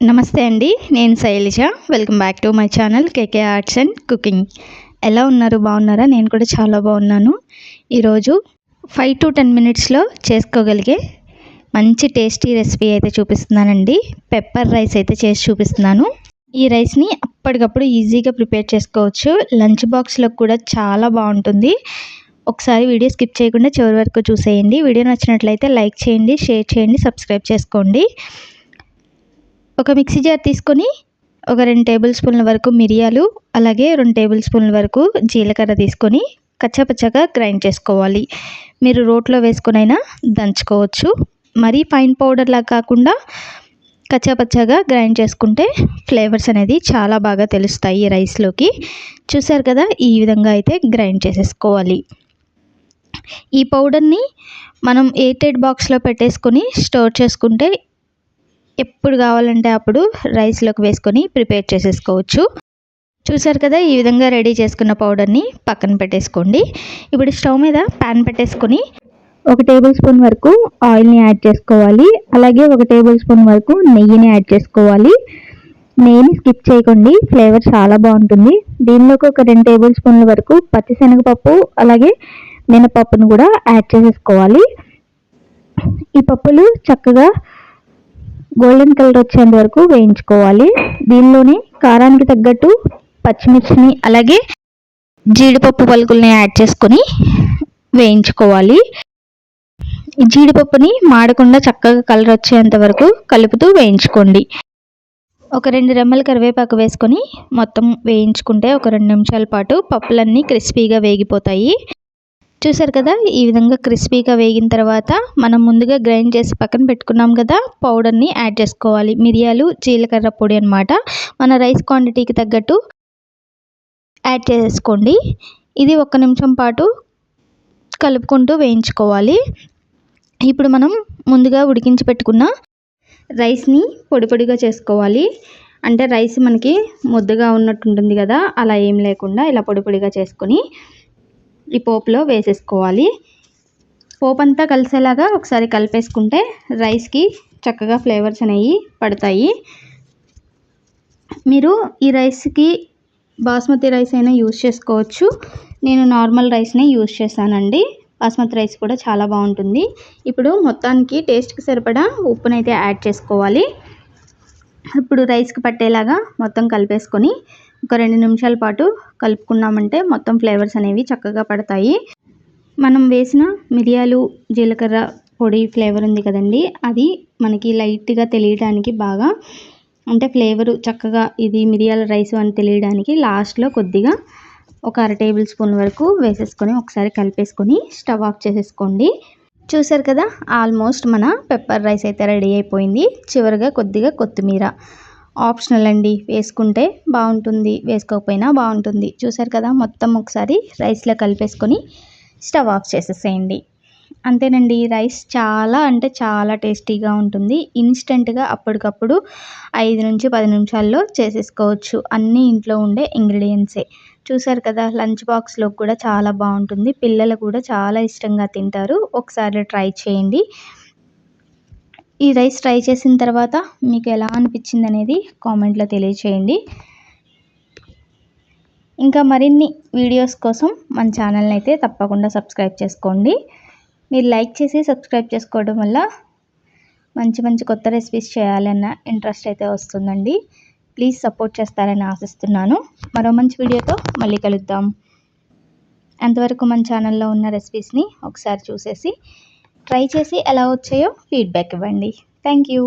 నమస్తే అండి నేను Shailaja. Welcome back to my channel K K arts and cooking ఎలా ఉన్నారు? బాగున్నారా? నేను కూడా చాలా బాగున్నాను. ఈరోజు ఫైవ్ టు టెన్ మినిట్స్లో చేసుకోగలిగే మంచి టేస్టీ రెసిపీ అయితే చూపిస్తున్నానండి. పెప్పర్ రైస్ అయితే చేసి చూపిస్తున్నాను. ఈ రైస్ని అప్పటికప్పుడు ఈజీగా ప్రిపేర్ చేసుకోవచ్చు. లంచ్ బాక్స్లో కూడా చాలా బాగుంటుంది. ఒకసారి వీడియో స్కిప్ చేయకుండా చివరి వరకు చూసేయండి. వీడియో నచ్చినట్లయితే లైక్ చేయండి షేర్ చేయండి సబ్స్క్రైబ్ చేసుకోండి. ఒక మిక్సీ జార్ తీసుకొని ఒక రెండు టేబుల్ స్పూన్ల వరకు మిరియాలు అలాగే రెండు టేబుల్ స్పూన్ల వరకు జీలకర్ర తీసుకొని కచ్చాపచ్చగా గ్రైండ్ చేసుకోవాలి. మీరు రోట్లో వేసుకొనైనా దంచుకోవచ్చు. మరీ ఫైన్ పౌడర్లా కాకుండా కచ్చాపచ్చగా గ్రైండ్ చేసుకుంటే ఫ్లేవర్స్ అనేది చాలా బాగా తెలుస్తాయి రైస్లోకి. చూసారు కదా ఈ విధంగా అయితే గ్రైండ్ చేసేసుకోవాలి. ఈ పౌడర్ని మనం ఎయిటెడ్ బాక్స్లో పెట్టేసుకొని స్టోర్ చేసుకుంటే ఎప్పుడు కావాలంటే అప్పుడు రైస్లోకి వేసుకొని ప్రిపేర్ చేసేసుకోవచ్చు. చూసారు కదా ఈ విధంగా రెడీ చేసుకున్న పౌడర్ని పక్కన పెట్టేసుకోండి. ఇప్పుడు స్టవ్ మీద ప్యాన్ పెట్టేసుకొని ఒక టేబుల్ స్పూన్ వరకు ఆయిల్ని యాడ్ చేసుకోవాలి. అలాగే ఒక టేబుల్ స్పూన్ వరకు నెయ్యిని యాడ్ చేసుకోవాలి. నెయ్యిని స్కిప్ చేయకండి ఫ్లేవర్ చాలా బాగుంటుంది. దీనిలోకి ఒక రెండు టేబుల్ స్పూన్ల వరకు పచ్చిశనగపప్పు అలాగే మినపప్పును కూడా యాడ్ చేసేసుకోవాలి. ఈ పప్పులు చక్కగా గోల్డెన్ కలర్ వచ్చేంత వరకు వేయించుకోవాలి. దీనిలోనే కారానికి తగ్గట్టు పచ్చిమిర్చిని అలాగే జీడిపప్పు పలుకుల్ని యాడ్ చేసుకొని వేయించుకోవాలి. జీడిపప్పుని మాడకుండా చక్కగా కలర్ వచ్చేంత వరకు కలుపుతూ వేయించుకోండి. ఒక రెండు రెమ్మల కరివేపాకు వేసుకొని మొత్తం వేయించుకుంటే ఒక రెండు నిమిషాల పాటు పప్పులన్నీ క్రిస్పీగా వేగిపోతాయి. చూసారు కదా ఈ విధంగా క్రిస్పీగా వేగిన తర్వాత మనం ముందుగా గ్రైండ్ చేసి పక్కన పెట్టుకున్నాం కదా పౌడర్ని యాడ్ చేసుకోవాలి. మిరియాలు జీలకర్ర పొడి అనమాట మన రైస్ క్వాంటిటీకి తగ్గట్టు యాడ్ చేసుకోండి. ఇది ఒక్క నిమిషం పాటు కలుపుకుంటూ వేయించుకోవాలి. ఇప్పుడు మనం ముందుగా ఉడికించి పెట్టుకున్న రైస్ని పొడి పొడిగా చేసుకోవాలి. అంటే రైస్ మనకి ముద్దగా ఉన్నట్టు ఉంటుంది కదా అలా ఏం లేకుండా ఇలా పొడి పొడిగా చేసుకొని ఈ పోపులో వేసేసుకోవాలి. పోపు అంతా కలిసేలాగా ఒకసారి కలిపేసుకుంటే రైస్కి చక్కగా ఫ్లేవర్స్ అనేవి పడతాయి. మీరు ఈ రైస్కి బాస్మతి రైస్ అయినా యూస్ చేసుకోవచ్చు. నేను నార్మల్ రైస్నే యూస్ చేశానండి. బాస్మతి రైస్ కూడా చాలా బాగుంటుంది. ఇప్పుడు మొత్తానికి టేస్ట్కి సరిపడా ఉప్పునైతే యాడ్ చేసుకోవాలి. ఇప్పుడు రైస్కి పట్టేలాగా మొత్తం కలిపేసుకొని ఒక రెండు నిమిషాల పాటు కలుపుకున్నామంటే మొత్తం ఫ్లేవర్స్ అనేవి చక్కగా పడతాయి. మనం వేసిన మిరియాలు జీలకర్ర పొడి ఫ్లేవర్ ఉంది కదండి. అది మనకి లైట్గా తెలియడానికి బాగా అంటే ఫ్లేవరు చక్కగా ఇది మిరియాల రైస్ అని తెలియడానికి లాస్ట్లో కొద్దిగా ఒక అర టేబుల్ స్పూన్ వరకు వేసేసుకొని ఒకసారి కలిపేసుకొని స్టవ్ ఆఫ్ చేసేసుకోండి. చూసారు కదా ఆల్మోస్ట్ మన పెప్పర్ రైస్ అయితే రెడీ అయిపోయింది. చివరిగా కొద్దిగా కొత్తిమీర. ఆప్షనల్ అండి. వేసుకుంటే బాగుంటుంది. వేసుకోకపోయినా బాగుంటుంది. చూసారు కదా మొత్తం ఒకసారి రైస్లో కలిపేసుకొని స్టవ్ ఆఫ్ చేసేసేయండి. అంతేనండి రైస్ చాలా అంటే చాలా టేస్టీగా ఉంటుంది. ఇన్స్టెంట్గా అప్పటికప్పుడు ఐదు నుంచి పది నిమిషాల్లో చేసేసుకోవచ్చు. అన్నీ ఇంట్లో ఉండే ఇంగ్రీడియంట్సే. చూసారు కదా లంచ్ బాక్స్లో కూడా చాలా బాగుంటుంది. పిల్లలు కూడా చాలా ఇష్టంగా తింటారు. ఒకసారి ట్రై చేయండి. ఈ రైస్ ట్రై చేసిన తర్వాత మీకు ఎలా అనిపించింది అనేది కామెంట్లో తెలియచేయండి. ఇంకా మరిన్ని వీడియోస్ కోసం మన ఛానల్ని అయితే తప్పకుండా సబ్స్క్రైబ్ చేసుకోండి. మీరు లైక్ చేసి సబ్స్క్రైబ్ చేసుకోవడం వల్ల మంచి మంచి కొత్త రెసిపీస్ చేయాలన్న ఇంట్రెస్ట్ అయితే వస్తుందండి. ప్లీజ్ సపోర్ట్ చేస్తారని ఆశిస్తున్నాను. మరో మంచి వీడియోతో మళ్ళీ కలుద్దాం. అంతవరకు మన ఛానల్లో ఉన్న రెసిపీస్ని ఒకసారి చూసేసి ట్రై చేసి ఎలా వచ్చాయో ఫీడ్బ్యాక్ ఇవ్వండి. Thank you